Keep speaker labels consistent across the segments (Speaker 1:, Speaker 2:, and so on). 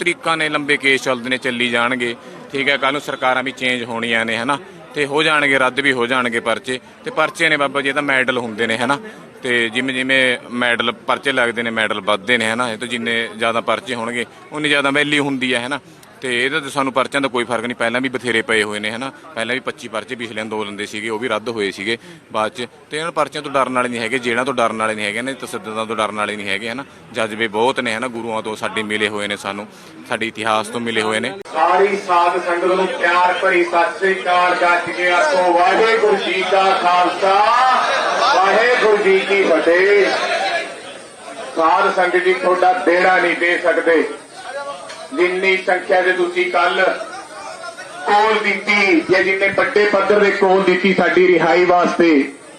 Speaker 1: ਤਰੀਕਾਂ ਨੇ ਲੰਬੇ ਕੇਸ ਚੱਲਦੇ ਨੇ, ਚੱਲੀ ਜਾਣਗੇ। ਠੀਕ ਹੈ ਕੱਲ ਨੂੰ ਸਰਕਾਰਾਂ ਵੀ ਚੇਂਜ ਹੋਣੀਆਂ ਨੇ, ਹਨਾ? ਤੇ ਹੋ ਜਾਣਗੇ, ਰੱਦ ਵੀ ਹੋ ਜਾਣਗੇ ਪਰਚੇ। ਤੇ ਪਰਚੇ ਨੇ ਬਾਬਾ ਜੀ, ਇਹ ਤਾਂ ਮੈਡਲ ਹੁੰਦੇ ਨੇ, ਹਨਾ? ਤੇ ਜਿਵੇਂ ਜਿਵੇਂ ਮੈਡਲ, ਪਰਚੇ ਲੱਗਦੇ ਨੇ, ਮੈਡਲ ਵੱਧਦੇ ਨੇ, ਹਨਾ? ਇਹ ਤੋਂ ਜਿੰਨੇ ਜ਼ਿਆਦਾ ਪਰਚੇ ਹੋਣਗੇ, ਉਨੀ ਜ਼ਿਆਦਾ ਵੈਲਿਊ ਹੁੰਦੀ ਹੈ, ਹਨਾ? ਤੇ ਇਹਦਾ ਤਾਂ ਸਾਨੂੰ ਪਰਚਿਆਂ ਦਾ ਕੋਈ ਫ਼ਰਕ ਨਹੀਂ। ਪਹਿਲਾਂ ਵੀ ਬਥੇਰੇ ਪਏ ਹੋਏ ਨੇ, ਹਨਾ? ਪਹਿਲਾਂ ਵੀ 25 ਪਰਚੇ ਪਿਛਲੇ ਅੰਦੋਲਨ ਦੇ ਸੀਗੇ, ਉਹ ਵੀ ਰੱਦ ਹੋਏ ਸੀਗੇ ਬਾਅਦ ਚ। ਤੇ ਇਹਨਾਂ ਪਰਚਿਆਂ ਤੋਂ ਡਰਨ ਵਾਲੇ ਨਹੀਂ ਹੈਗੇ, ਜੇਲ੍ਹਾਂ ਤੋਂ ਡਰਨ ਵਾਲੇ ਨਹੀਂ ਹੈਗੇ ਨੇ ਤਸੱਦਦਾਂ ਤੋਂ ਡਰਨ ਵਾਲੇ ਨਹੀਂ ਹੈਗੇ, ਹਨਾ? ਜਜ਼ਬੇ ਬਹੁਤ ਨੇ, ਹਨਾ? ਗੁਰੂਆਂ ਤੋਂ ਸਾਡੇ ਮਿਲੇ ਹੋਏ ਨੇ ਸਾਨੂੰ, ਸਾਡੇ ਇਤਿਹਾਸ ਤੋਂ ਮਿਲੇ ਹੋਏ ਨੇ।
Speaker 2: ਸਾਰੀ ਸਾਧ ਸੰਗਤ ਨੂੰ ਪਿਆਰ ਭਰੀ ਸਤਿ ਸ੍ਰੀ ਅਕਾਲ ਗੱਜ ਕੇ ਆਖੋ, ਵਾਹਿਗੁਰੂ ਜੀ ਕਾ ਖਾਲਸਾ, ਵਾਹਿਗੁਰੂ ਜੀ ਕੀ ਫਤਿਹ। ਸਾਧ ਸੰਗਤ ਜੀ, ਤੁਹਾਡਾ ਦੇਣਾ ਨਹੀਂ ਦੇ ਸਕਦੇ। ਜਿੰਨੀ ਸੰਖਿਆ ਦੇ ਤੁਸੀਂ ਕੱਲ ਕੋਲ ਦਿੱਤੀ, ਜਾਂ ਜਿੰਨੇ ਵੱਡੇ ਪੱਧਰ ਦੇ ਕੋਲ ਦਿੱਤੀ ਸਾਡੀ ਰਿਹਾਈ ਵਾਸਤੇ,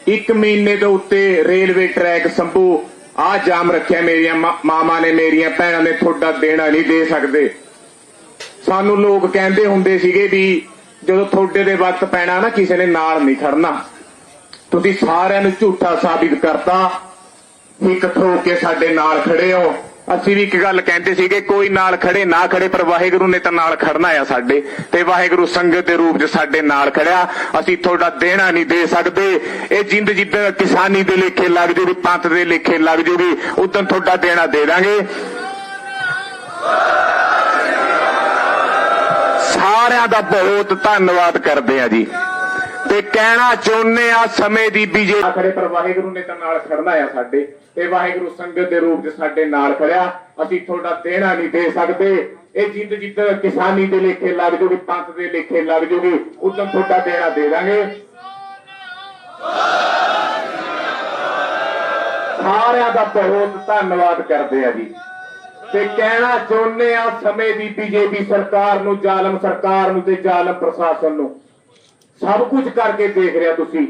Speaker 2: ਇੱਕ ਮਹੀਨੇ ਦੇ ਉੱਤੇ ਰੇਲਵੇ ਟਰੈਕ ਸੰਭੂ ਆ ਜਾਮ ਰੱਖਿਆ ਮੇਰੀਆਂ ਮਾਮਾ ਨੇ, ਮੇਰੀਆਂ ਭੈਣਾਂ ਨੇ, ਤੁਹਾਡਾ ਦੇਣਾ ਨਹੀਂ ਦੇ ਸਕਦੇ। ਸਾਨੂੰ ਲੋਕ ਕਹਿੰਦੇ ਹੁੰਦੇ ਸੀਗੇ ਵੀ ਜਦੋਂ ਤੁਹਾਡੇ ਦੇ ਵਕਤ ਪੈਣਾ ਨਾ, ਕਿਸੇ ਨੇ ਨਾਲ ਨਹੀਂ ਖੜਨਾ। ਤੁਸੀਂ ਸਾਰਿਆਂ ਨੂੰ ਝੂਠਾ ਸਾਬਿਤ ਕਰਤਾ, ਇੱਕ ਥੋ ਕੇ ਸਾਡੇ ਨਾਲ ਖੜੇ ਹੋ। ਅਸੀਂ ਵੀ ਇੱਕ ਗੱਲ ਕਹਿੰਦੇ ਸੀਗੇ, ਕੋਈ ਨਾਲ ਖੜੇ, ਨਾ ਖੜੇ, ਪਰ ਵਾਹਿਗੁਰੂ ਨੇ ਤਾਂ ਨਾਲ ਖੜਨਾ ਆ ਸਾਡੇ। ਤੇ ਵਾਹਿਗੁਰੂ ਸੰਗਤ ਦੇ ਰੂਪ 'ਚ ਸਾਡੇ ਨਾਲ ਖੜਿਆ। ਅਸੀਂ ਤੁਹਾਡਾ ਦੇਣਾ ਨਹੀਂ ਦੇ ਸਕਦੇ। ਇਹ ਜਿੰਦ ਜਿੱਦ ਕਿਸਾਨੀ ਦੇ ਲੇਖੇ ਲੱਗ ਜੂਗੀ, ਪੰਥ ਦੇ ਲੇਖੇ ਲੱਗ ਜੂਗੀ, ਉਦੋਂ ਤੁਹਾਡਾ ਦੇਣਾ ਦੇ ਦਾਂਗੇ। ਸਾਰਿਆਂ ਦਾ ਬਹੁਤ ਧੰਨਵਾਦ ਕਰਦੇ ਆ ਜੀ। ਤੇ ਕਹਿਣਾ ਚਾਹੁੰਦੇ ਆ ਸਮੇਂ ਦੀ ਬੀਜੇ ਖੜੇ ਪਰ ਵਾਹਿਗੁਰੂ ਨੇ ਤਾਂ ਨਾਲ ਖੜਨਾ ਆ ਸਾਡੇ। ਤੇ ਵਾਹਿਗੁਰੂ ਸੰਗਤ ਦੇ ਰੂਪ 'ਚ ਸਾਡੇ ਨਾਲ ਖੜਿਆ। ਅਸੀਂ ਤੁਹਾਡਾ ਦੇਣਾ ਨਹੀਂ ਦੇ ਸਕਦੇ। ਇਹ ਜਿੱਦ ਜਿੱਦ ਕਿਸਾਨੀ ਦੇ ਲੇਖੇ ਲੱਗ ਜੂਗੀ, ਪੰਥ ਦੇ ਲੇਖੇ ਲੱਗ ਜੂਗੀ, ਉਦੋਂ ਤੁਹਾਡਾ ਦੇਣਾ ਦੇ ਦਾਂਗੇ। ਸਾਰਿਆਂ ਦਾ ਬਹੁਤ ਧੰਨਵਾਦ ਕਰਦੇ ਆ ਜੀ। ਤੇ ਕਹਿਣਾ ਚਾਹੁੰਦੇ ਆ ਸਮੇਂ ਦੀ ਬੀਜੇਪੀ ਸਰਕਾਰ ਨੂੰ, ਜ਼ਾਲਮ ਸਰਕਾਰ ਨੂੰ ਤੇ ਜ਼ਾਲਮ ਪ੍ਰਸ਼ਾਸਨ ਨੂੰ। ਸਭ ਕੁਝ ਕਰਕੇ ਦੇਖ ਰਿਹਾ ਤੁਸੀਂ।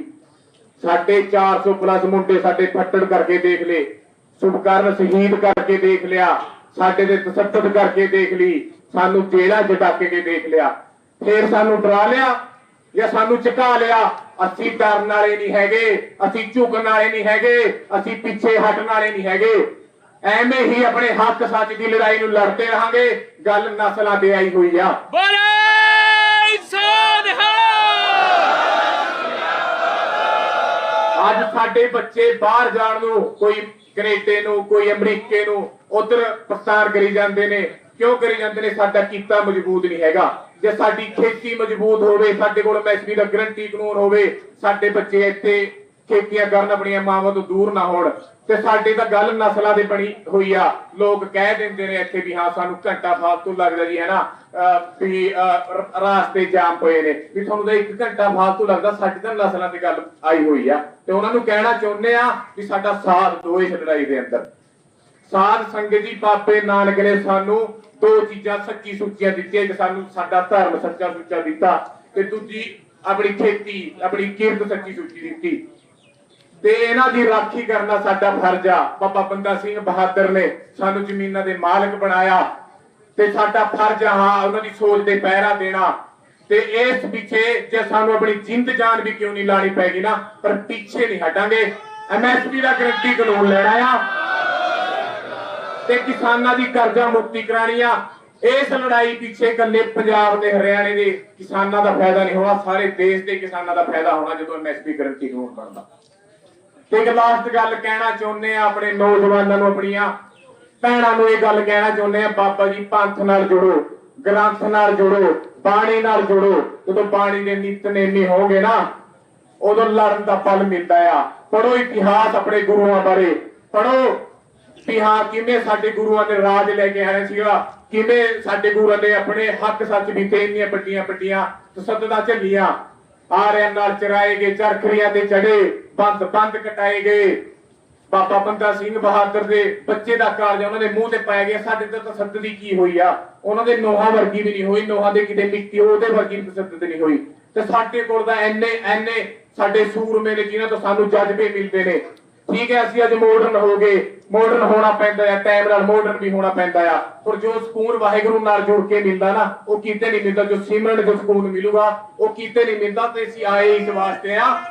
Speaker 2: ਸਾਡੇ 400 ਪਲੱਸ ਮੁੰਡੇ ਸਾਡੇ ਫੱਟੜ ਕਰਕੇ ਦੇਖ ਲਏ। ਸੁਭਕਰਨ ਸ਼ਹੀਦ ਕਰਕੇ ਦੇਖ ਲਿਆ। ਸਾਡੇ ਦੇ ਤਸੱਦਦ ਕਰਕੇ ਦੇਖ ਲਈ। ਸਾਨੂੰ ਜੇਲ੍ਹਾਂ 'ਚ ਕੇ ਦੇਖ ਲਿਆ। ਫੇਰ ਸਾਨੂੰ ਡਰਾ ਲਿਆ ਜਾਂ ਸਾਨੂੰ ਝੁਕਾ ਲਿਆ? ਅਸੀਂ ਡਰਨ ਵਾਲੇ ਨਹੀਂ ਹੈਗੇ। ਅਸੀਂ ਝੁਕਣ ਵਾਲੇ ਨਹੀਂ ਹੈਗੇ। ਅਸੀਂ ਪਿੱਛੇ ਹਟਣ ਵਾਲੇ ਨਹੀਂ ਹੈਗੇ। ਐਵੇਂ ਹੀ ਆਪਣੇ ਹੱਕ ਸੱਚ ਦੀ ਲੜਾਈ ਨੂੰ ਲੜਦੇ ਰਹਾਂਗੇ। ਗੱਲ ਨਸਲਾਂ ਤੇ ਆਈ ਹੋਈ ਆ।
Speaker 3: ਬੋਲੇ ਸੋਨਹਾ
Speaker 2: ਅੱਜ ਸਾਡੇ ਬੱਚੇ ਬਾਹਰ ਜਾਣ ਨੂੰ ਕੋਈ ਕੈਨੇਡਾ ਨੂੰ, ਕੋਈ ਅਮਰੀਕੇ ਨੂੰ ਉਧਰ ਪ੍ਰਸਾਰ ਕਰੀ ਜਾਂਦੇ ਨੇ। ਕਿਉਂ ਕਰੀ ਜਾਂਦੇ ਨੇ? ਸਾਡਾ ਕੀਤਾ ਮਜ਼ਬੂਤ ਨਹੀਂ ਹੈਗਾ। ਜੇ ਸਾਡੀ ਖੇਤੀ ਮਜ਼ਬੂਤ ਹੋਵੇ, ਸਾਡੇ ਕੋਲ ਐਮਐਸਪੀ ਦਾ ਗਰੰਟੀ ਕਾਨੂੰਨ ਹੋਵੇ, ਸਾਡੇ ਬੱਚੇ ਇੱਥੇ ਖੇਤੀਆਂ ਕਰਨ ਆਪਣੀਆਂ ਮਾਵਾਂ ਤੋਂ ਦੂਰ ਨਾ ਹੋਣ। ਤੇ ਸਾਡੀ ਤਾਂ ਗੱਲ ਨਸਲਾਂ ਦੀ ਬਣੀ ਹੋਈ ਆ। ਲੋਕ ਕਹਿ ਦਿੰਦੇ ਨੇ ਇੱਥੇ ਵੀ ਹਾਂ, ਸਾਨੂੰ ਘੰਟਾ ਫਾਲਤੂ ਲੱਗਦਾ ਜੀ ਹੈ ਨਾ ਵੀ ਰਾਸਤੇ ਜਾਮ ਪਏ ਨੇ। ਵੀ ਤੁਹਾਨੂੰ ਤਾਂ ਇੱਕ ਘੰਟਾ ਫਾਲਤੂ ਲੱਗਦਾ, ਸਾਡੀ ਤਾਂ ਨਸਲਾਂ ਦੀ ਗੱਲ ਆਈ ਹੋਈ ਆ। ਤੇ ਉਹਨਾਂ ਨੂੰ ਕਹਿਣਾ ਚਾਹੁੰਦੇ ਆ ਵੀ ਸਾਡਾ ਸਾਥ ਦੋ ਇਸ ਲੜਾਈ ਦੇ ਅੰਦਰ। ਸਾਧ ਸੰਗਤ ਜੀ, ਪਾਪੇ ਨਾਨਕ ਨੇ ਸਾਨੂੰ ਦੋ ਚੀਜ਼ਾਂ ਸੱਚੀ ਸੁੱਚੀਆਂ ਦਿੱਤੀਆਂ। ਕਿ ਸਾਨੂੰ ਸਾਡਾ ਧਰਮ ਸੱਚਾ ਸੁੱਚਾ ਦਿੱਤਾ ਤੇ ਦੂਜੀ ਆਪਣੀ ਖੇਤੀ, ਆਪਣੀ ਕਿਰਤ ਸੱਚੀ ਸੁੱਚੀ ਦਿੱਤੀ। ਤੇ ਇਹਨਾਂ ਦੀ ਰਾਖੀ ਕਰਨਾ ਸਾਡਾ ਫਰਜ਼ ਆ। ਬਾਬਾ ਬੰਦਾ ਸਿੰਘ ਬਹਾਦਰ ਨੇ ਸਾਨੂੰ ਜ਼ਮੀਨਾਂ ਦੇ ਮਾਲਕ ਬਣਾਇਆ ਤੇ ਸਾਡਾ ਫਰਜ਼ ਆ ਉਹਨਾਂ ਦੀ ਸੋਚ ਤੇ ਪਹਿਰਾ ਦੇਣਾ। ਤੇ ਇਸ ਪਿੱਛੇ ਜੇ ਸਾਨੂੰ ਆਪਣੀ ਜਿੰਦ ਜਾਨ ਵੀ ਕਿਉਂ ਨਹੀਂ ਲਾਣੀ ਪੈਗੀ ਨਾ, ਪਰ ਪਿੱਛੇ ਨਹੀਂ ਹਟਾਂਗੇ। ਐਮਐਸਪੀ ਦਾ ਗਰੰਟੀ ਕਾਨੂੰਨ ਲੈਣਾ ਆ। ਤੇ ਕਿਸਾਨਾਂ ਦੀ ਕਰਜ਼ਾ ਮੁਕਤੀ ਕਰਾਣੀ ਆ। ਇਸ ਲੜਾਈ ਪਿੱਛੇ ਇਕੱਲੇ ਪੰਜਾਬ ਦੇ ਹਰਿਆਣੇ ਦੇ ਕਿਸਾਨਾਂ ਦਾ ਫਾਇਦਾ ਨਹੀਂ ਹੋਣਾ, ਸਾਰੇ ਦੇਸ਼ ਦੇ ਕਿਸਾਨਾਂ ਦਾ ਫਾਇਦਾ ਹੋਣਾ ਜਦੋਂ ਐਮਐਸਪੀ ਗਰੰਟੀ ਕਾਨੂੰਨ ਬਣਦਾ। ਇੱਕ ਲਾਸਟ ਗੱਲ ਕਹਿਣਾ ਚਾਹੁੰਦੇ ਆ ਆਪਣੇ ਨੌਜਵਾਨਾਂ ਨੂੰ, ਆਪਣੀਆਂ ਭੈਣਾਂ ਨੂੰ ਇਹ ਗੱਲ ਕਹਿਣਾ ਚਾਹੁੰਦੇ ਆ, ਬਾਬਾ ਜੀ ਪੰਥ ਨਾਲ ਜੁੜੋ, ਗ੍ਰੰਥ ਨਾਲ ਜੁੜੋ, ਬਾਣੀ ਨਾਲ ਜੁੜੋ। ਜਦੋਂ ਬਾਣੀ ਦੇ ਨਿਤਨੇਮੀ ਹੋਗੇ ਨਾ, ਉਦੋਂ ਲੜਨ ਦਾ ਫਲ ਮਿਲਦਾ ਆ। ਪੜੋ ਇਤਿਹਾਸ ਆਪਣੇ ਗੁਰੂਆਂ ਬਾਰੇ। ਪੜੋ ਵੀ ਹਾਂ, ਕਿਵੇਂ ਸਾਡੇ ਗੁਰੂਆਂ ਨੇ ਰਾਜ ਲੈ ਕੇ ਆਇਆ ਸੀਗਾ, ਕਿਵੇਂ ਸਾਡੇ ਗੁਰੂਆਂ ਨੇ ਆਪਣੇ ਹੱਕ ਸੱਚ ਦਿੱਤੇ ਇੰਨੀਆਂ ਵੱਡੀਆਂ ਵੱਡੀਆਂ ਤਸੱਦਦਾਂ ਝੱਲੀਆਂ। ਆਰਿਆਂ ਨਾਲ ਚਰਾਏ ਗਏ ਚਰਖਰੀਆਂ ਤੇ ਚੜੇ। ਬੰਦ ਬੰਦ ਕਟਾਏ ਗਏ। ਬਾਬਾ ਬੰਦਾ ਸਿੰਘ ਬਹਾਦਰ ਦੇ ਬੱਚੇ ਦਾ ਕਾਰਜ ਉਹਨਾਂ ਦੇ ਮੂੰਹ ਤੇ ਪੈ ਗਿਆ। ਸਾਡੇ ਤੇ ਤਸੱਦਦ ਦੀ ਕੀ ਹੋਈ ਆ? ਉਹਨਾਂ ਦੇ ਨੋਹਾਂ ਵਰਗੀ ਵੀ ਨਹੀਂ ਹੋਈ, ਨੋਹਾਂ ਦੇ ਕਿਤੇ ਮਿੱਟੀ ਉਹਦੇ ਵਰਗੀ ਤਸੱਦਦ ਨਹੀਂ ਹੋਈ। ਤੇ ਸਾਡੇ ਕੋਲ ਤਾਂ ਐਨੇ ਐਨੇ ਸਾਡੇ ਸੂਰਮੇ ਨੇ ਜਿਨ੍ਹਾਂ ਤੋਂ ਸਾਨੂੰ ਜਜ਼ਬੇ ਮਿਲਦੇ ਨੇ। ਠੀਕ ਹੈ, ਅਸੀਂ ਅੱਜ ਮਾਡਰਨ ਹੋ ਗਏ। ਮਾਡਰਨ ਹੋਣਾ ਪੈਂਦਾ ਹੈ ਟਾਈਮ ਨਾਲ ਮਾਡਰਨ ਵੀ ਹੋਣਾ ਪੈਂਦਾ ਆ। ਪਰ ਜੋ ਸਕੂਨ ਵਾਹਿਗੁਰੂ ਨਾਲ ਜੁੜ ਕੇ ਮਿਲਦਾ ਨਾ, ਉਹ ਕਿਤੇ ਨਹੀਂ ਮਿਲਦਾ। ਜੋ ਸਿਮਰਨ, ਜੋ ਸਕੂਨ ਮਿਲੂਗਾ, ਉਹ ਕਿਤੇ ਨਹੀਂ ਮਿਲਦਾ। ਤੇ ਅਸੀਂ ਆਏ ਇਸ ਵਾਸਤੇ ਆ।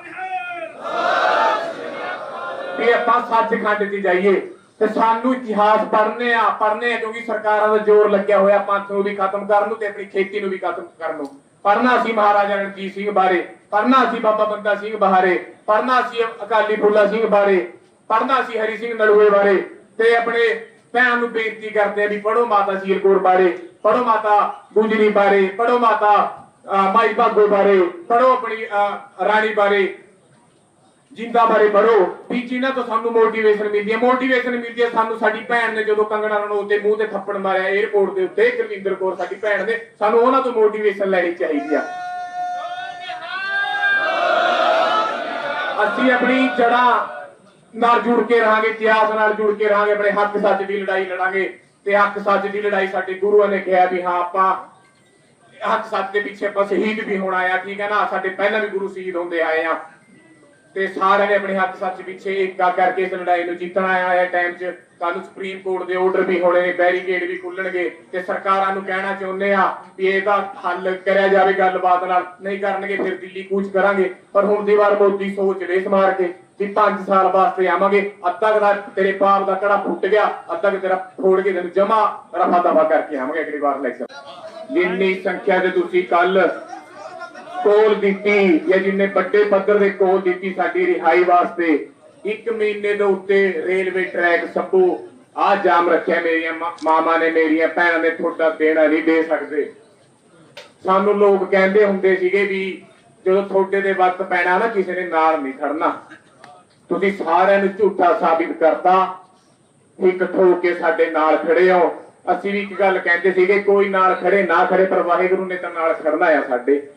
Speaker 2: ਵੀ ਆਪਾਂ ਸੱਚਖੰਡ 'ਚ ਜਾਈਏ ਤੇ ਸਾਨੂੰ ਇਤਿਹਾਸ ਪੜ੍ਹਨੇ ਆ ਪੜ੍ਹਨੇ ਆ ਕਿਉਂਕਿ ਸਰਕਾਰਾਂ ਦਾ ਜ਼ੋਰ ਲੱਗਿਆ ਹੋਇਆ ਪੰਥ ਨੂੰ ਵੀ ਖਤਮ ਕਰਨ ਨੂੰ ਤੇ ਆਪਣੀ ਖੇਤੀ ਨੂੰ ਵੀ ਖਤਮ ਕਰਨ ਨੂੰ। ਪੜ੍ਹਨਾ ਸੀ ਮਹਾਰਾਜਾ ਰਣਜੀਤ ਸਿੰਘ ਬਾਰੇ ਪੜ੍ਹਨਾ ਸੀ ਬਾਬਾ ਬੰਦਾ ਸਿੰਘ ਬਹਾਰੇ ਪੜ੍ਹਨਾ ਸੀ ਅਕਾਲੀ ਫੂਲਾ ਸਿੰਘ ਬਾਰੇ ਪੜ੍ਹਨਾ ਸੀ ਹਰੀ ਸਿੰਘ ਨਲੂਏ ਬਾਰੇ ਤੇ ਆਪਣੇ ਭੈਣ ਨੂੰ ਬੇਨਤੀ ਕਰਦੇ ਆ ਵੀ ਪੜੋ ਮਾਤਾ ਸ਼ੀਰ ਬਾਰੇ ਪੜੋ ਮਾਤਾ ਗੁਜਰੀ ਬਾਰੇ ਪੜੋ ਮਾਤਾ ਮਾਈ ਭਾਗੋ ਬਾਰੇ ਪੜੋ ਆਪਣੀ ਅਹ, ਰਾਣੀ ਬਾਰੇ ਜਿੰਦਾ ਬਾਰੇ ਪੜੋ ਵੀ ਜਿਨ੍ਹਾਂ ਤੋਂ ਸਾਨੂੰ ਮੋਟੀਵੇਸ਼ਨ ਮਿਲਦੀ ਹੈ ਮੋਟੀਵੇਸ਼ਨ ਮਿਲਦੀ ਹੈ ਸਾਨੂੰ ਸਾਡੀ ਭੈਣ ਨੇ ਜਦੋਂ ਕੰਗਣਾ ਰਣੌਤ ਦੇ ਮੂੰਹ ਤੇ ਥੱਪੜ ਮਾਰਿਆ 에어ਪੋਰਟ ਦੇ ਉੱਤੇ, ਗੁਰਵਿੰਦਰ ਕੌਰ ਸਾਡੀ ਭੈਣ ਨੇ, ਸਾਨੂੰ ਉਹਨਾਂ ਤੋਂ ਮੋਟੀਵੇਸ਼ਨ ਲੈਣੀ ਚਾਹੀਦੀ ਆ। ਅਸੀਂ ਆਪਣੀ ਜੜ੍ਹਾਂ ਨਾਲ ਜੁੜ ਕੇ ਰਹਾਂਗੇ, ਇਤਿਹਾਸ ਨਾਲ ਜੁੜ ਕੇ ਰਹਾਂਗੇ, ਆਪਣੇ ਹੱਕ ਸੱਚ ਦੀ ਲੜਾਈ ਲੜਾਂਗੇ ਤੇ ਹੱਕ ਸੱਚ ਦੀ ਲੜਾਈ ਸਾਡੇ ਗੁਰੂਆਂ ਨੇ ਕਿਹਾ ਵੀ ਹਾਂ, ਆਪਾਂ ਹੱਕ ਸੱਚ ਦੇ ਪਿੱਛੇ ਆਪਾਂ ਸ਼ਹੀਦ ਵੀ ਹੋਣਾ ਆ ਠੀਕ ਹੈ ਨਾ? ਸਾਡੇ ਪਹਿਲਾਂ ਵੀ ਗੁਰੂ ਸ਼ਹੀਦ ਹੁੰਦੇ ਆਏ ਆ ਤੇ ਸਾਰਿਆਂ ਨੇ ਆਪਣੇ ਹੱਕ ਸੱਚ ਪਿੱਛੇ ਏਕਾ ਕਰਕੇ ਇਸ ਲੜਾਈ ਨੂੰ ਜਿੱਤਣਾ ਆਇਆ ਟਾਈਮ 'ਚ। ਕੱਲ ਸੁਪਰੀਮ ਕੋਰਟ ਦੇ ਆਰਡਰ ਵੀ ਹੋਣੇ ਨੇ ਬੈਰੀਕੇਡ ਵੀ ਖੁੱਲਣਗੇ ਤੇ ਸਰਕਾਰਾਂ ਨੂੰ ਕਹਿਣਾ ਚਾਹੁੰਦੇ ਆ ਵੀ ਇਹਦਾ ਹੱਲ ਕਰਿਆ ਜਾਵੇ ਗੱਲਬਾਤ ਨਾਲ। ਨਹੀਂ ਕਰਨਗੇ, ਫਿਰ ਦਿੱਲੀ ਕੂਚ ਕਰਾਂਗੇ। ਪਰ ਹੁਣ ਦੀ ਵਾਰ ਮੋਦੀ ਸੋਚ ਰੇਸ ਮਾਰ ਕੇ ਵੀ 5 ਸਾਲ ਵਾਸਤੇ ਆਵਾਂਗੇ। ਅੱਧਾ ਕੁ ਤੇਰੇ ਪਾਪ ਦਾ ਕੜਾ ਫੁੱਟ ਗਿਆ, ਅੱਧਾ ਕੁ ਤੇਰਾ ਫੋੜ ਕੇ ਤੈਨੂੰ ਜਮਾ ਰਫਾ ਦਫਾ ਕਰਕੇ ਆਵਾਂਗੇ ਅਗਲੀ ਵਾਰ ਇਲੈਕਸ਼ਨ ਜਿੰਨੀ ਸੰਖਿਆ ਤੇ ਤੁਸੀਂ ਕੱਲ ਕੋਲ ਦਿੱਤੀ ਜਾਂ ਜਿੰਨੇ ਵੱਡੇ ਪੱਧਰ ਦੇ ਕੋਲ ਦਿੱਤੀ ਸਾਡੀ ਰਿਹਾਈ ਵਾਸਤੇ, ਇੱਕ ਮਹੀਨੇ ਦੇ ਉੱਤੇ ਰੇਲਵੇ ਟਰੈਕ ਸੱਪੂ ਆ ਜਾਮ ਰੱਖਿਆ ਮੇਰੀਆਂ ਮਾ- ਨੇ ਮੇਰੀਆਂ, ਭੈਣਾਂ ਨੇ ਤੁਹਾਡਾ ਦੇਣਾ ਨਹੀਂ ਦੇ ਸਕਦੇ। ਸਾਨੂੰ ਲੋਕ ਕਹਿੰਦੇ ਹੁੰਦੇ ਸੀਗੇ ਵੀ ਜਦੋਂ ਤੁਹਾਡੇ ਦੇ ਵਕਤ ਪੈਣਾ ਨਾ, ਕਿਸੇ ਨੇ ਨਾਲ ਨਹੀਂ ਖੜਨਾ। ਤੁਸੀਂ ਸਾਰਿਆਂ ਨੂੰ ਝੂਠਾ ਸਾਬਿਤ ਕਰਤਾ, ਇੱਕ ਠੋਕ ਕੇ ਸਾਡੇ ਨਾਲ ਖੜੇ ਹੋ। ਅਸੀਂ ਵੀ ਇੱਕ ਗੱਲ ਕਹਿੰਦੇ ਸੀਗੇ, ਕੋਈ ਨਾਲ ਖੜੇ ਨਾ ਖੜੇ, ਪਰ ਵਾਹਿਗੁਰੂ ਨੇ ਤਾਂ ਨਾਲ ਖੜਨਾ ਆ ਸਾਡੇ।